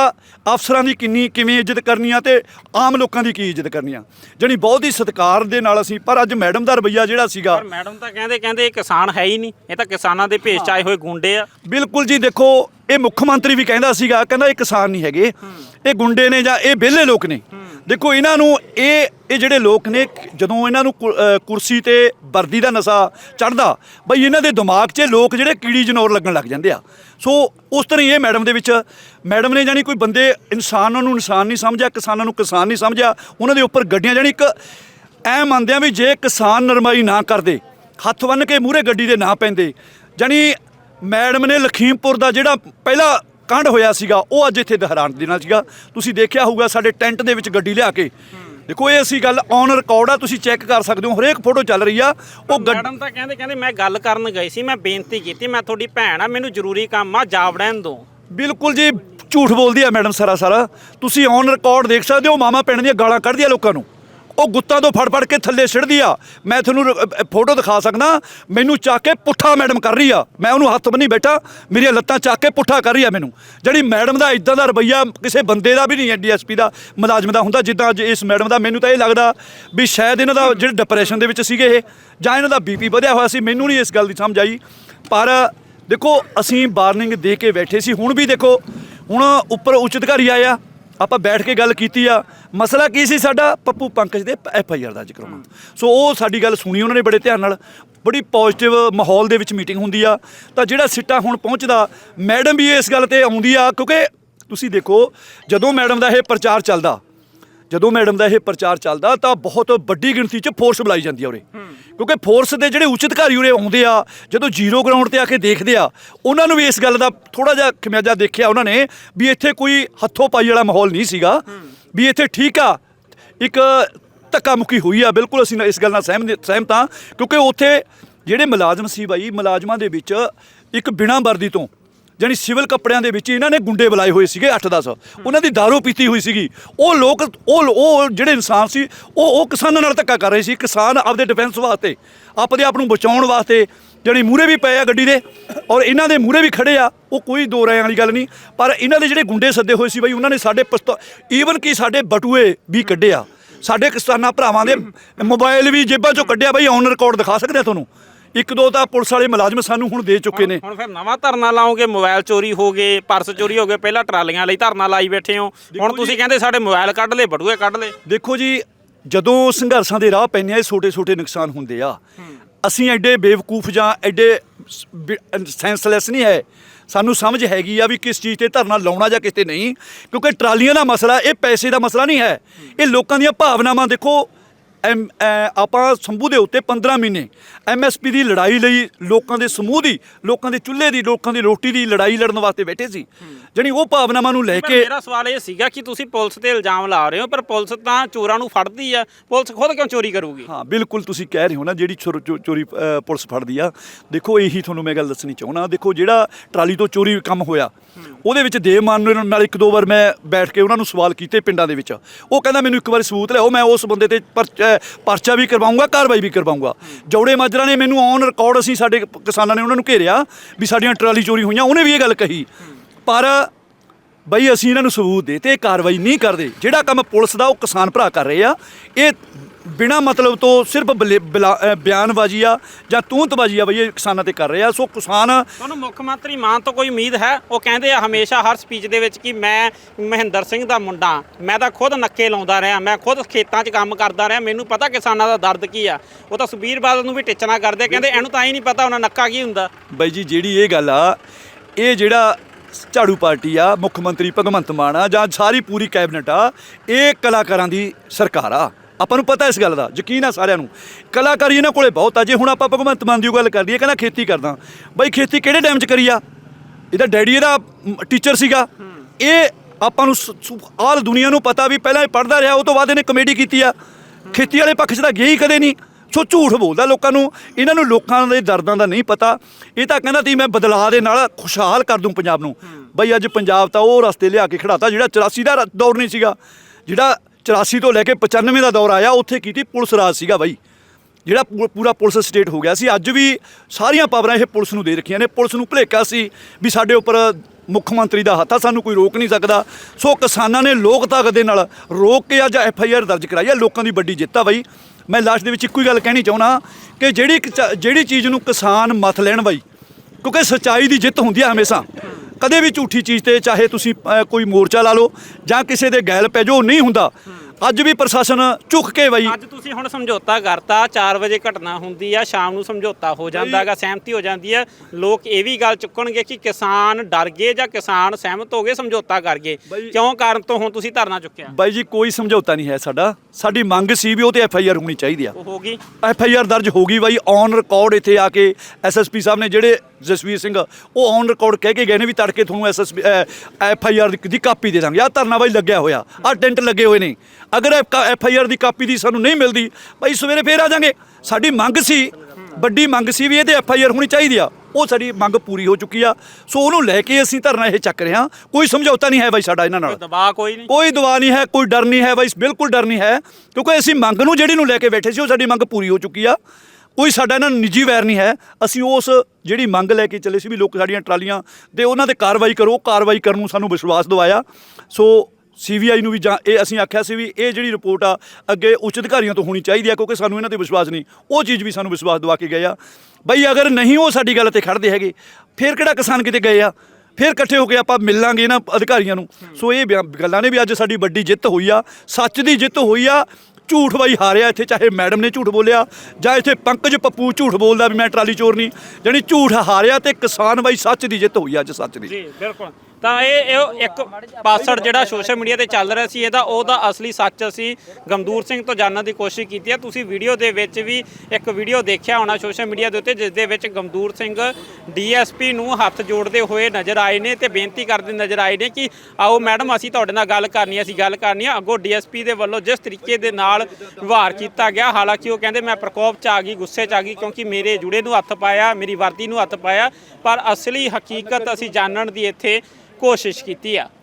ਅਫਸਰਾਂ ਦੀ ਕਿੰਨੀ ਕਿਵੇਂ ਇੱਜ਼ਤ ਕਰਨੀ ਆ ਤੇ ਆਮ ਲੋਕਾਂ ਦੀ ਕੀ ਇੱਜ਼ਤ ਕਰਨੀ ਆ। ਜਾਣੀ ਬਹੁਤ ਹੀ ਸਤਿਕਾਰ ਦੇ ਨਾਲ ਅਸੀਂ ਪਰ ਅੱਜ ਮੈਡਮ ਦਾ ਰਵਈਆ ਜਿਹੜਾ ਸੀਗਾ ਪਰ ਮੈਡਮ ਤਾਂ ਕਹਿੰਦੇ ਕਹਿੰਦੇ ਇਹ ਕਿਸਾਨ ਹੈ ਹੀ ਨਹੀਂ। ਇਹ ਤਾਂ ਕਿਸਾਨਾਂ ਦੇ ਭੇਸ 'ਚ ਆਏ ਹੋਏ ਗੁੰਡੇ ਆ। ਬਿਲਕੁਲ ਜੀ ਦੇਖੋ ਇਹ ਮੁੱਖ ਮੰਤਰੀ ਵੀ ਕਹਿੰਦਾ ਸੀਗਾ ਕਹਿੰਦਾ ਇਹ ਕਿਸਾਨ ਨਹੀਂ ਹੈਗੇ। ਇਹ ਗੁੰਡੇ ਨੇ ਜਾਂ ਇਹ ਵਿਹਲੇ ਲੋਕ ਨੇ। ਦੇਖੋ, ਇਹਨਾਂ ਨੂੰ ਇਹ ਇਹ ਜਿਹੜੇ ਲੋਕ ਨੇ, ਜਦੋਂ ਇਹਨਾਂ ਨੂੰ ਕੁ- ਕੁਰਸੀ ਤੇ ਵਰਦੀ ਦਾ ਨਸ਼ਾ ਚੜਦਾ ਬਈ ਇਹਨਾਂ ਦੇ ਦਿਮਾਗ 'ਚ ਲੋਕ ਜਿਹੜੇ ਕੀੜੀ ਜਨੌਰ ਲੱਗਣ ਲੱਗ ਜਾਂਦੇ ਆ। ਸੋ ਉਸ ਤਰ੍ਹਾਂ ਹੀ ਇਹ ਮੈਡਮ ਦੇ ਵਿੱਚ, ਮੈਡਮ ਨੇ ਜਾਨੀ ਕੋਈ ਬੰਦੇ ਇਨਸਾਨਾਂ ਨੂੰ ਇਨਸਾਨ ਨਹੀਂ ਸਮਝਿਆ, ਕਿਸਾਨਾਂ ਨੂੰ ਕਿਸਾਨ ਨਹੀਂ ਸਮਝਿਆ, ਉਹਨਾਂ ਦੇ ਉੱਪਰ ਗੱਡੀਆਂ ਜਾਨੀ ਇੱਕ ਐ ਮੰਨਦੇ ਆ ਵੀ ਜੇ ਕਿਸਾਨ ਨਰਮਾਈ ਨਾ ਕਰਦੇ, ਹੱਥ ਬੰਨ ਕੇ ਮੂਹਰੇ ਗੱਡੀ ਦੇ ਨਾ ਪੈਂਦੇ। ਜਾਨੀ ਮੈਡਮ ਨੇ ਲਖੀਮਪੁਰ ਦਾ ਜਿਹੜਾ ਪਹਿਲਾ ਕਾਂਡ ਹੋਇਆ ਸੀਗਾ ਉਹ ਅੱਜ ਇੱਥੇ ਦਹਰਾਣ ਦੇਣਾ ਸੀਗਾ। ਤੁਸੀਂ ਦੇਖਿਆ ਹੋਊਗਾ ਸਾਡੇ ਟੈਂਟ ਦੇ ਵਿੱਚ ਗੱਡੀ ਲਿਆ ਕੇ। ਦੇਖੋ ਇਹ ਅਸੀਂ ਗੱਲ ਔਨ ਰਿਕਾਰਡ ਆ ਤੁਸੀਂ ਚੈੱਕ ਕਰ ਸਕਦੇ ਹੋ ਹਰੇਕ ਫੋਟੋ ਚੱਲ ਰਹੀ ਆ। ਉਹ ਮੈਡਮ ਤਾਂ ਕਹਿੰਦੇ ਕਹਿੰਦੇ ਮੈਂ ਗੱਲ ਕਰਨ ਗਈ ਸੀ ਮੈਂ ਬੇਨਤੀ ਕੀਤੀ ਮੈਂ ਤੁਹਾਡੀ ਭੈਣ ਆ ਮੈਨੂੰ ਜ਼ਰੂਰੀ ਕੰਮ ਆ ਜਾ ਵੜਨ ਦੋ ਬਿਲਕੁਲ ਜੀ ਝੂਠ ਬੋਲਦੀ ਆ ਮੈਡਮ ਸਾਰਾ ਸਾਰਾ ਤੁਸੀਂ ਔਨ ਰਿਕਾਰਡ ਦੇਖ ਸਕਦੇ ਹੋ ਮਾਮਾ ਪਿੰਡ ਦੀਆਂ ਗਾਲਾਂ ਕੱਢਦੀ ਆ ਲੋਕਾਂ ਨੂੰ। ਉਹ ਗੁੱਤਾਂ ਤੋਂ ਫੜ ਫੜ ਕੇ ਥੱਲੇ ਸਿੜਦੀ ਆ। ਮੈਂ ਤੁਹਾਨੂੰ ਫੋਟੋ ਦਿਖਾ ਸਕਦਾ। ਮੈਨੂੰ ਚੱਕ ਕੇ ਪੁੱਠਾ ਮੈਡਮ ਕਰ ਰਹੀ ਆ। ਮੈਂ ਉਹਨੂੰ ਹੱਥ ਬੰਨੀ ਬੈਠਾ। ਮੇਰੀਆਂ ਲੱਤਾਂ ਚੱਕ ਕੇ ਪੁੱਠਾ ਕਰ ਰਹੀ ਆ ਮੈਨੂੰ। ਜਿਹੜੀ ਮੈਡਮ ਦਾ ਇਦਾਂ ਦਾ ਰਵਈਆ ਕਿਸੇ ਬੰਦੇ ਦਾ ਵੀ ਨਹੀਂ ਹੈ ਡੀਐਸਪੀ ਦਾ, ਮੁਲਾਜ਼ਮ ਦਾ ਹੁੰਦਾ, ਜਿੱਦਾਂ ਅੱਜ ਇਸ ਮੈਡਮ ਦਾ, ਮੈਨੂੰ ਤਾਂ ਇਹ ਲੱਗਦਾ ਵੀ ਸ਼ਾਇਦ ਇਹਨਾਂ ਦਾ ਜਿਹੜੇ ਡਿਪਰੈਸ਼ਨ ਦੇ ਵਿੱਚ ਸੀਗੇ ਇਹ, ਜਾਂ ਇਹਨਾਂ ਦਾ ਬੀਪੀ ਵਧਿਆ ਹੋਇਆ ਸੀ, ਮੈਨੂੰ ਨਹੀਂ ਇਸ ਗੱਲ ਦੀ ਸਮਝ ਆਈ। ਪਰ ਦੇਖੋ, ਅਸੀਂ ਵਾਰਨਿੰਗ ਦੇ ਕੇ ਬੈਠੇ ਸੀ। ਹੁਣ ਵੀ ਦੇਖੋ, ਹੁਣ ਉੱਪਰ ਉੱਚ ਅਧਿਕਾਰੀ ਆਇਆ ਆਪਾਂ ਬੈਠ ਕੇ ਗੱਲ ਕੀਤੀ ਆ ਮਸਲਾ ਕੀ ਸੀ ਸਾਡਾ? ਪੱਪੂ ਪੰਕਜ ਦੇ ਐਫ ਆਈ ਆਰ ਦਾ ਜ਼ਿਕਰ ਹੋਣਾ ਸੋ ਉਹ ਸਾਡੀ ਗੱਲ ਸੁਣੀ ਉਹਨਾਂ ਨੇ ਬੜੇ ਧਿਆਨ ਨਾਲ। ਬੜੀ ਪੋਜ਼ਿਟਿਵ ਮਾਹੌਲ ਦੇ ਵਿੱਚ ਮੀਟਿੰਗ ਹੁੰਦੀ ਆ। ਤਾਂ ਜਿਹੜਾ ਸਿੱਟਾ ਹੁਣ ਪਹੁੰਚਦਾ ਮੈਡਮ ਵੀ ਇਸ ਗੱਲ ਤੇ ਆਉਂਦੀ ਆ ਕਿਉਂਕਿ ਤੁਸੀਂ ਦੇਖੋ ਜਦੋਂ ਮੈਡਮ ਦਾ ਇਹ ਪ੍ਰਚਾਰ ਚੱਲਦਾ ਜਦੋਂ ਮੈਡਮ ਦਾ ਇਹ ਪ੍ਰਚਾਰ ਚੱਲਦਾ ਤਾਂ ਬਹੁਤ ਵੱਡੀ ਗਿਣਤੀ 'ਚ ਫੋਰਸ ਬੁਲਾਈ ਜਾਂਦੀ ਆ ਉਰੇ। ਕਿਉਂਕਿ ਫੋਰਸ ਦੇ ਜਿਹੜੇ ਉੱਚ ਅਧਿਕਾਰੀ ਉਰੇ ਆਉਂਦੇ ਆ ਜਦੋਂ ਜ਼ੀਰੋ ਗਰਾਊਂਡ ਤੇ ਆ ਕੇ ਦੇਖਦੇ ਆ ਉਹਨਾਂ ਨੂੰ ਵੀ ਇਸ ਗੱਲ ਦਾ ਥੋੜਾ ਜਿਹਾ ਖਮਿਆਜਾ ਦੇਖਿਆ ਉਹਨਾਂ ਨੇ ਵੀ ਇੱਥੇ ਕੋਈ ਹੱਥੋਂ ਪਾਈ ਵਾਲਾ ਮਾਹੌਲ ਨਹੀਂ ਸੀਗਾ ਵੀ ਇੱਥੇ ਠੀਕ ਆ ਇੱਕ ਧੱਕਾ ਮੁੱਕੀ ਹੋਈ ਆ ਬਿਲਕੁਲ ਅਸੀਂ ਇਸ ਗੱਲ ਨਾਲ ਸਹਿਮਤ ਸਹਿਮਤ ਹਾਂ ਕਿਉਂਕਿ ਉੱਥੇ ਜਿਹੜੇ ਮੁਲਾਜ਼ਮ ਸੀ ਬਾਈ ਮੁਲਾਜ਼ਮਾਂ ਦੇ ਵਿੱਚ ਇੱਕ ਬਿਨਾਂ ਵਰਦੀ ਤੋਂ ਜਾਣੀ ਸਿਵਲ ਕੱਪੜਿਆਂ ਦੇ ਵਿੱਚ ਇਹਨਾਂ ਨੇ ਗੁੰਡੇ ਬੁਲਾਏ ਹੋਏ ਸੀਗੇ 8-10 ਉਹਨਾਂ ਦੀ दारू ਪੀਤੀ ਹੋਈ ਸੀਗੀ। ਉਹ ਲੋਕ, ਉਹ ਉਹ ਜਿਹੜੇ ਇਨਸਾਨ ਸੀ, ਉਹ ਉਹ ਕਿਸਾਨਾਂ ਨਾਲ ਧੱਕਾ ਕਰ ਰਹੇ ਸੀ। ਕਿਸਾਨ ਆਪਦੇ ਡਿਫੈਂਸ ਵਾਸਤੇ, ਆਪਦੇ ਆਪ ਨੂੰ ਬਚਾਉਣ ਵਾਸਤੇ ਜਿਹੜੀ ਮੂਰੇ ਵੀ ਪਏ ਆ ਗੱਡੀ ਦੇ ਔਰ ਇਹਨਾਂ ਦੇ ਮੂਰੇ ਵੀ ਖੜੇ ਆ। ਉਹ ਕੋਈ ਦੋ ਰਾਇਆਂ ਵਾਲੀ ਗੱਲ ਨਹੀਂ। ਪਰ ਇਹਨਾਂ ਦੇ ਜਿਹੜੇ ਗੁੰਡੇ ਸੱਦੇ ਹੋਏ ਸੀ ਬਈ, ਉਹਨਾਂ ਨੇ ਸਾਡੇ ਪਿਸਤੌ ਈਵਨ ਕਿ ਸਾਡੇ ਬਟੂਏ ਵੀ ਕੱਢੇ ਆ। ਸਾਡੇ ਕਿਸਾਨਾਂ ਭਰਾਵਾਂ ਦੇ ਮੋਬਾਈਲ ਵੀ ਜੇਬਾਂ ਚੋਂ ਕੱਢਿਆ ਬਈ ਔਨ ਰਿਕਾਰਡ ਦਿਖਾ ਸਕਦੇ ਆ ਤੁਹਾਨੂੰ। ਇੱਕ ਦੋ ਤਾਂ ਪੁਲਿਸ ਵਾਲੇ ਮੁਲਾਜ਼ਮ ਸਾਨੂੰ ਹੁਣ ਦੇ ਚੁੱਕੇ ਨੇ। ਹੁਣ ਫਿਰ ਨਵਾਂ ਧਰਨਾ ਲਾਓਗੇ ਮੋਬਾਈਲ ਚੋਰੀ ਹੋ ਗਏ ਪਰਸ ਚੋਰੀ ਹੋ ਗਏ ਪਹਿਲਾਂ ਟਰਾਲੀਆਂ ਲਈ ਧਰਨਾ ਲਾਈ ਬੈਠੇ ਹੋ। ਹੁਣ ਤੁਸੀਂ ਕਹਿੰਦੇ ਸਾਡੇ ਮੋਬਾਈਲ ਕੱਢ ਲਏ ਬਟੂਏ ਕੱਢ ਲਏ। ਦੇਖੋ ਜੀ ਜਦੋਂ ਸੰਘਰਸ਼ਾਂ ਦੇ ਰਾਹ ਪੈਂਦੇ ਆ ਇਹ ਛੋਟੇ ਛੋਟੇ ਨੁਕਸਾਨ ਹੁੰਦੇ ਆ। ਅਸੀਂ ਐਡੇ ਬੇਵਕੂਫ ਜਾਂ ਐਡੇ ਸੈਂਸਲੈਸ ਨਹੀਂ ਹੈ। ਸਾਨੂੰ ਸਮਝ ਹੈਗੀ ਆ ਵੀ ਕਿਸ ਚੀਜ਼ ਤੇ ਧਰਨਾ ਲਾਉਣਾ ਜਾਂ ਕਿਤੇ ਨਹੀਂ ਕਿਉਂਕਿ ਟਰਾਲੀਆਂ ਦਾ ਮਸਲਾ ਇਹ ਪੈਸੇ ਦਾ ਮਸਲਾ ਨਹੀਂ ਹੈ। ਇਹ ਲੋਕਾਂ ਦੀਆਂ ਭਾਵਨਾਵਾਂ ਦੇਖੋ ਆਪਾਂ ਸੰਭੂ ਦੇ ਉੱਤੇ 15 ਮਹੀਨੇ ਐਮਐਸਪੀ ਦੀ ਲੜਾਈ ਲਈ ਲੋਕਾਂ ਦੇ ਸਮੂਹ ਦੀ ਲੋਕਾਂ ਦੇ ਚੁੱਲ੍ਹੇ ਦੀ ਲੋਕਾਂ ਦੀ ਰੋਟੀ ਦੀ ਲੜਾਈ ਲੜਨ ਵਾਸਤੇ ਬੈਠੇ ਸੀ। ਜਾਣੀ ਉਹ ਭਾਵਨਾਵਾਂ ਨੂੰ ਲੈ ਕੇ ਮੇਰਾ ਸਵਾਲ ਇਹ ਸੀਗਾ ਕਿ ਤੁਸੀਂ ਪੁਲਿਸ ਤੇ ਇਲਜ਼ਾਮ ਲਾ ਰਹੇ ਹੋ ਪਰ ਪੁਲਿਸ ਤਾਂ ਚੋਰਾਂ ਨੂੰ ਫੜਦੀ ਆ। ਪੁਲਿਸ ਖੁਦ ਕਿਉਂ ਚੋਰੀ ਕਰੂਗੀ? ਹਾਂ ਬਿਲਕੁਲ ਤੁਸੀਂ ਕਹਿ ਰਹੇ ਹੋ ਨਾ ਜਿਹੜੀ ਚੋਰ- ਪੁਲਿਸ ਫੜਦੀ ਆ। ਦੇਖੋ ਇਹੀ ਤੁਹਾਨੂੰ ਮੈਂ ਗੱਲ ਦੱਸਣੀ ਚਾਹੁੰਦਾ। ਦੇਖੋ ਜਿਹੜਾ ਟਰਾਲੀ ਤੋਂ ਚੋਰੀ ਕੰਮ ਹੋਇਆ ਉਹਦੇ ਵਿੱਚ ਦੇਵਮਾਨ ਨੂੰ ਨਾਲ ਇੱਕ ਦੋ ਵਾਰ ਮੈਂ ਬੈਠ ਕੇ ਉਹਨਾਂ ਨੂੰ ਸਵਾਲ ਕੀਤੇ ਪਿੰਡਾਂ ਦੇ ਵਿੱਚ। ਉਹ ਕਹਿੰਦਾ ਮੈਨੂੰ ਇੱਕ ਵਾਰ ਸਬੂਤ ਲਿਆਓ ਮੈਂ ਉਸ ਬੰਦੇ ਤੇ ਪਰਚਾ ਵੀ ਕਰਵਾਉਂਗਾ ਕਾਰਵਾਈ ਵੀ ਕਰਵਾਉਂਗਾ। ਜੌੜੇ ਮਾਜਰਾ ਨੇ ਮੈਨੂੰ ਔਨ ਰਿਕਾਰਡ ਅਸੀਂ ਸਾਡੇ ਕਿਸਾਨਾਂ ਨੇ ਉਹਨਾਂ ਨੂੰ ਘੇਰਿਆ ਵੀ ਸਾਡੀਆਂ ਟਰਾਲੀ ਚੋਰੀ ਹੋਈਆਂ, ਉਹਨੇ ਵੀ ਇਹ ਗੱਲ ਕਹੀ। ਪਰ ਬਈ ਅਸੀਂ ਇਹਨਾਂ ਨੂੰ ਸਬੂਤ ਦੇ ਤੇ ਇਹ ਕਾਰਵਾਈ ਨਹੀਂ ਕਰਦੇ। ਜਿਹੜਾ ਕੰਮ ਪੁਲਿਸ ਦਾ ਉਹ ਕਿਸਾਨ ਭਰਾ ਕਰ ਰਹੇ ਆ। ਇਹ ਬਿਨਾ ਮਤਲਬ ਤੋਂ ਸਿਰਫ ਬਿਆਨਬਾਜ਼ੀ ਆ ਜਾਂ ਤੂੰਤਬਾਜ਼ੀ ਆ ਬਈ ਇਹ ਕਿਸਾਨਾਂ ਤੇ ਕਰ ਰਹੇ ਆ। ਸੋ ਕਿਸਾਨ ਤੁਹਾਨੂੰ ਮੁੱਖ ਮੰਤਰੀ ਮਾਨ ਤੋਂ ਕੋਈ ਉਮੀਦ ਹੈ? ਉਹ ਕਹਿੰਦੇ ਆ ਹਮੇਸ਼ਾ ਹਰ ਸਪੀਚ ਦੇ ਵਿੱਚ ਕਿ ਮੈਂ ਮਹਿੰਦਰ ਸਿੰਘ ਦਾ ਮੁੰਡਾ ਮੈਂ ਤਾਂ ਖੁਦ ਨੱਕੇ ਲਾਉਂਦਾ ਰਿਹਾ। ਮੈਂ ਖੁਦ ਖੇਤਾਂ 'ਚ ਕੰਮ ਕਰਦਾ ਰਿਹਾ। ਮੈਨੂੰ ਪਤਾ ਕਿਸਾਨਾਂ ਦਾ ਦਰਦ ਕੀ ਆ। ਉਹ ਤਾਂ ਸੁਬੀਰ ਬਾਦਲ ਨੂੰ ਵੀ ਟਿੱਚਣਾ ਕਰਦੇ। ਕਹਿੰਦੇ ਇਹਨੂੰ ਤਾਂ ਹੀ ਨਹੀਂ ਪਤਾ ਉਹਨਾਂ ਨੱਕਾ ਕੀ ਹੁੰਦਾ? ਬਾਈ ਜੀ ਜਿਹੜੀ ਇਹ ਗੱਲ ਆ ਇਹ ਜਿਹੜਾ ਝਾੜੂ ਪਾਰਟੀ ਆ, ਮੁੱਖ ਮੰਤਰੀ ਭਗਵੰਤ ਮਾਨ ਆ, ਜਾਂ ਸਾਰੀ ਪੂਰੀ ਕੈਬਨਿਟ ਆ, ਇਹ ਕਲਾਕਾਰਾਂ ਦੀ ਸਰਕਾਰ ਆ। ਆਪਾਂ ਨੂੰ ਪਤਾ ਇਸ ਗੱਲ ਦਾ, ਯਕੀਨ ਆ ਸਾਰਿਆਂ ਨੂੰ। ਕਲਾਕਾਰੀ ਇਹਨਾਂ ਕੋਲੇ ਬਹੁਤ ਆ। ਜੇ ਹੁਣ ਆਪਾਂ ਭਗਵੰਤ ਮਾਨ ਦੀ ਉਹ ਗੱਲ ਕਰ ਲਈਏ, ਕਹਿੰਦਾ ਖੇਤੀ ਕਰਦਾ। ਬਾਈ ਖੇਤੀ ਕਿਹੜੇ ਟਾਈਮ 'ਚ ਕਰੀ ਆ? ਇਹਦਾ ਡੈਡੀ ਇਹਦਾ ਟੀਚਰ ਸੀਗਾ। ਇਹ ਆਪਾਂ ਨੂੰ ਸ- ਆਲ ਦੁਨੀਆ ਨੂੰ ਪਤਾ ਵੀ ਪਹਿਲਾਂ ਇਹ ਪੜਦਾ ਰਿਹਾ, ਉਹ ਤੋਂ ਬਾਅਦ ਇਹਨੇ ਕਮੇਡੀ ਕੀਤੀ ਆ। ਖੇਤੀ ਵਾਲੇ ਪੱਖ 'ਚ ਤਾਂ ਗਿਆ ਹੀ ਕਦੇ ਨਹੀਂ। ਸੋ ਝੂਠ ਬੋਲਦਾ ਲੋਕਾਂ ਨੂੰ, ਇਹਨਾਂ ਨੂੰ ਲੋਕਾਂ ਦੇ ਦਰਦਾਂ ਦਾ ਨਹੀਂ ਪਤਾ। ਇਹ ਤਾਂ ਕਹਿੰਦਾ ਸੀ, ਮੈਂ ਬਦਲਾਅ ਦੇ ਨਾਲ ਖੁਸ਼ਹਾਲ ਕਰ ਦੂੰ ਪੰਜਾਬ ਨੂੰ। ਬਈ ਅੱਜ ਪੰਜਾਬ ਤਾਂ ਉਹ ਰਸਤੇ ਲਿਆ ਕੇ ਖੜਾਤਾ, ਜਿਹੜਾ 84 ਦਾ ਰ- ਦੌਰ ਨਹੀਂ ਸੀਗਾ। ਜਿਹੜਾ 84 ਤੋਂ ਲੈ ਕੇ 95 ਦਾ ਦੌਰ ਆਇਆ, ਉੱਥੇ ਕੀਤੀ ਪੁਲਿਸ ਰਾਜ ਸੀਗਾ ਬਾਈ। ਜਿਹੜਾ ਪੂ- ਪੂਰਾ ਪੁਲਿਸ ਸਟੇਟ ਹੋ ਗਿਆ ਸੀ, ਅੱਜ ਵੀ ਸਾਰੀਆਂ ਪਾਵਰਾਂ ਇਹ ਪੁਲਿਸ ਨੂੰ ਦੇ ਰੱਖੀਆਂ ਨੇ। ਪੁਲਿਸ ਨੂੰ ਭੁਲੇਖਾ ਸੀ ਵੀ ਸਾਡੇ ਉੱਪਰ ਮੁੱਖ ਮੰਤਰੀ ਦਾ ਹੱਥ ਆ, ਸਾਨੂੰ ਕੋਈ ਰੋਕ ਨਹੀਂ ਸਕਦਾ। ਸੋ ਕਿਸਾਨਾਂ ਨੇ ਲੋਕ ਤਾਕਤ ਦੇ ਨਾਲ ਰੋਕ ਕੇ ਅੱਜ ਐਫ ਆਈ ਆਰ ਦਰਜ ਕਰਾਈ ਆ, ਲੋਕਾਂ ਦੀ ਵੱਡੀ ਜਿੱਤ ਆ ਬਾਈ। ਮੈਂ ਲਾਸਟ ਦੇ ਵਿੱਚ ਇੱਕੋ ਹੀ ਗੱਲ ਕਹਿਣੀ ਚਾਹੁੰਦਾ ਕਿ ਜਿਹੜੀ ਜਿਹੜੀ ਚੀਜ਼ ਨੂੰ ਕਿਸਾਨ ਮੱਥ ਲੈਣ ਬਾਈ, ਕਿਉਂਕਿ ਸੱਚਾਈ ਦੀ ਜਿੱਤ ਹੁੰਦੀ ਹੈ ਹਮੇਸ਼ਾ। ਕਦੇ ਵੀ ਝੂਠੀ ਚੀਜ਼ ਤੇ ਚਾਹੇ ਤੁਸੀਂ ਕੋਈ ਮੋਰਚਾ ਲਾ ਲਓ ਜਾਂ ਕਿਸੇ ਦੇ ਗੈਲ ਪੈ ਜਾਓ ਨਹੀਂ ਹੁੰਦਾ। ਅੱਜ ਵੀ ਪ੍ਰਸ਼ਾਸਨ ਝੁਕ ਕੇ ਬਈ। ਅੱਜ ਤੁਸੀਂ ਹੁਣ ਸਮਝੌਤਾ ਕਰਤਾ 4 ਵਜੇ ਘਟਨਾ ਹੁੰਦੀ ਆ ਸ਼ਾਮ ਨੂੰ ਸਮਝੌਤਾ ਹੋ ਜਾਂਦਾ ਹੈਗਾ ਸਹਿਮਤੀ ਹੋ ਜਾਂਦੀ ਹੈ ਲੋਕ ਇਹ ਵੀ ਗੱਲ ਚੁੱਕਣਗੇ ਕਿ ਕਿਸਾਨ ਡਰ ਗਏ ਜਾਂ ਕਿਸਾਨ ਸਹਿਮਤ ਹੋ ਗਏ ਸਮਝੌਤਾ ਕਰ ਗਏ ਕਿਉਂ ਕਾਰਨ ਤੋਂ ਹੁਣ ਤੁਸੀਂ ਧਰਨਾ ਚੁੱਕਿਆ? ਬਾਈ ਜੀ ਕੋਈ ਸਮਝੌਤਾ ਨਹੀਂ ਹੈ ਸਾਡਾ। ਸਾਡੀ ਮੰਗ ਸੀ ਵੀ ਉਹ ਤੇ ਐਫ ਆਈ ਆਰ ਹੋਣੀ ਚਾਹੀਦੀ ਆ। ਉਹ ਹੋ ਗਈ। ਐਫ ਆਈ ਆਰ ਦਰਜ ਹੋ ਗਈ ਬਾਈ ਔਨ ਰਿਕਾਰਡ ਇੱਥੇ ਆ ਕੇ ਐਸ ਐਸ ਪੀ ਸਾਹਿਬ ਨੇ ਜਿਹੜੇ ਜਸਵੀਰ ਸਿੰਘ ਉਹ ਔਨ ਰਿਕਾਰਡ ਕਹਿ ਕੇ ਗਏ ਨੇ ਵੀ ਤੜਕੇ ਤੁਹਾਨੂੰ S S F I R ਦੀ ਕਾਪੀ ਦੇ ਦਾਂਗੇ। ਆ ਧਰਨਾ ਬਾਈ ਲੱਗਿਆ ਹੋਇਆ। ਆ ਟੈਂਟ ਲੱਗੇ ਹੋਏ ਨੇ। ਅਗਰ ਐਫ ਆਈ ਆਰ ਦੀ ਕਾਪੀ ਦੀ ਸਾਨੂੰ ਨਹੀਂ ਮਿਲਦੀ ਬਾਈ ਸਵੇਰੇ ਫੇਰ ਆ ਜਾਾਂਗੇ। ਸਾਡੀ ਮੰਗ ਸੀ ਵੱਡੀ ਮੰਗ ਸੀ ਵੀ ਇਹਦੇ ਐਫ ਆਈ ਆਰ ਹੋਣੀ ਚਾਹੀਦੀ ਆ। ਉਹ ਸਾਡੀ ਮੰਗ ਪੂਰੀ ਹੋ ਚੁੱਕੀ ਆ। ਸੋ ਉਹਨੂੰ ਲੈ ਕੇ ਅਸੀਂ ਧਰਨਾ ਇਹ ਚੱਕ ਰਹੇ ਹਾਂ। ਕੋਈ ਸਮਝੌਤਾ ਨਹੀਂ ਹੈ ਬਾਈ ਸਾਡਾ ਇਹਨਾਂ ਨਾਲ। ਕੋਈ ਦਬਾਅ ਕੋਈ ਨਹੀਂ। ਕੋਈ ਦਵਾ ਨਹੀਂ ਹੈ ਕੋਈ ਡਰ ਨਹੀਂ ਹੈ ਬਾਈ ਬਿਲਕੁਲ ਡਰ ਨਹੀਂ ਹੈ। ਕਿਉਂਕਿ ਅਸੀਂ ਮੰਗ ਨੂੰ ਜਿਹੜੀ ਨੂੰ ਲੈ ਕੇ ਬੈਠੇ ਸੀ ਉਹ ਸਾਡੀ ਮੰਗ ਪੂਰੀ ਹੋ ਚੁੱਕੀ ਆ। ਕੋਈ ਸਾਡਾ ਇਹਨਾਂ ਨੂੰ ਨਿੱਜੀ ਵੈਰ ਨਹੀਂ ਹੈ। ਅਸੀਂ ਉਸ ਜਿਹੜੀ ਮੰਗ ਲੈ ਕੇ ਚੱਲੇ ਸੀ ਵੀ ਲੋਕ ਸਾਡੀਆਂ ਟਰਾਲੀਆਂ ਤੇ ਉਹਨਾਂ ਤੇ ਕਾਰਵਾਈ ਕਰੋ। ਕਾਰਵਾਈ ਕਰਨ ਨੂੰ ਸਾਨੂੰ ਵਿਸ਼ਵਾਸ ਦਿਵਾਇਆ। ਸੋ ਸੀਬੀਆਈ ਨੂੰ ਵੀ ਜਾਂ ਇਹ ਅਸੀਂ ਆਖਿਆ ਸੀ ਵੀ ਇਹ ਜਿਹੜੀ ਰਿਪੋਰਟ ਆ, ਅੱਗੇ ਉੱਚ ਅਧਿਕਾਰੀਆਂ ਤੋਂ ਹੋਣੀ ਚਾਹੀਦੀ ਆ, ਕਿਉਂਕਿ ਸਾਨੂੰ ਇਹਨਾਂ ਤੇ ਵਿਸ਼ਵਾਸ ਨਹੀਂ। ਉਹ ਚੀਜ਼ ਵੀ ਸਾਨੂੰ ਵਿਸ਼ਵਾਸ ਦਵਾ ਕੇ ਗਏ ਆ। ਬਈ ਅਗਰ ਨਹੀਂ ਉਹ ਸਾਡੀ ਗੱਲ ਤੇ ਖੜਦੇ ਹੈਗੇ, ਫਿਰ ਕਿਹੜਾ ਕਿਸਾਨ ਕਿਤੇ ਗਏ ਆ? ਫਿਰ ਇਕੱਠੇ ਹੋ ਕੇ ਆਪਾਂ ਮਿਲਾਂਗੇ ਇਹਨਾਂ ਅਧਿਕਾਰੀਆਂ ਨੂੰ। ਸੋ ਇਹ ਬਿਆ- ਗੱਲਾਂ ਨੇ ਵੀ ਅੱਜ ਸਾਡੀ ਵੱਡੀ ਜਿੱਤ ਹੋਈ ਆ। ਸੱਚ ਦੀ ਜਿੱਤ ਹੋਈ ਆ। ਝੂਠ ਬਾਈ ਹਾਰਿਆ ਇੱਥੇ, ਚਾਹੇ ਮੈਡਮ ਨੇ ਝੂਠ ਬੋਲਿਆ ਜਾਂ ਇੱਥੇ ਪੰਕਜ ਪੱਪੂ ਝੂਠ ਬੋਲਦਾ ਵੀ ਮੈਂ ਟਰਾਲੀ ਚੋਰ ਨਹੀਂ ਜਾਣੀ ਝੂਠ ਹਾਰਿਆ ਤੇ ਕਿਸਾਨ ਬਾਈ ਸੱਚ ਦੀ ਜਿੱਤ ਹੋਈ ਅੱਜ ਸੱਚ ਦੀ। ਜੀ, ਬਿਲਕੁਲ। ਤਾਂ ਇਹ ਇਹ ਇੱਕ ਪਾਸੜ ਜਿਹੜਾ ਸੋਸ਼ਲ ਮੀਡੀਆ ਤੇ ਚੱਲ ਰਿਹਾ ਸੀ, ਇਹਦਾ ਉਹਦਾ ਅਸਲੀ ਸੱਚ ਅਸੀਂ ਗਮਦੂਰ ਸਿੰਘ ਤੋਂ ਜਾਣਨ ਦੀ ਕੋਸ਼ਿਸ਼ ਕੀਤੀ ਹੈ। ਤੁਸੀਂ ਵੀਡੀਓ ਦੇ ਵਿੱਚ ਵੀ ਇੱਕ ਵੀਡੀਓ ਦੇਖਿਆ ਹੋਣਾ ਸੋਸ਼ਲ ਮੀਡੀਆ ਦੇ ਉੱਤੇ, ਜਿਸ ਦੇ ਵਿੱਚ ਗਮਦੂਰ ਸਿੰਘ ਡੀਐਸਪੀ ਨੂੰ ਹੱਥ ਜੋੜਦੇ ਹੋਏ ਨਜ਼ਰ ਆਏ ਨੇ ਤੇ ਬੇਨਤੀ ਕਰਦੇ ਨਜ਼ਰ ਆਏ ਨੇ ਕਿ ਆਓ ਮੈਡਮ, ਅਸੀਂ ਤੁਹਾਡੇ ਨਾਲ ਗੱਲ ਕਰਨੀ ਹੈ, ਅਸੀਂ ਗੱਲ ਕਰਨੀ ਹੈ। ਅੱਗੋਂ ਡੀਐਸਪੀ ਦੇ ਵੱਲੋਂ ਜਿਸ ਤਰੀਕੇ ਦੇ ਨਾਲ ਵਿਵਹਾਰ ਕੀਤਾ ਗਿਆ, ਹਾਲਾਂਕਿ ਉਹ ਕਹਿੰਦੇ, ਮੈਂ ਪ੍ਰਕੋਪ ਚ ਆ ਗਈ, ਗੁੱਸੇ ਚ ਆ ਗਈ, ਕਿਉਂਕਿ ਮੇਰੇ ਜੁੜੇ ਨੂੰ ਹੱਥ ਪਾਇਆ, ਮੇਰੀ ਵਰਦੀ ਨੂੰ ਹੱਥ ਪਾਇਆ। ਪਰ ਅਸਲੀ ਹਕੀਕਤ ਅਸੀਂ ਜਾਣਨ ਦੀ ਇੱਥੇ ਕੋਸ਼ਿਸ਼ ਕੀਤੀ ਆ।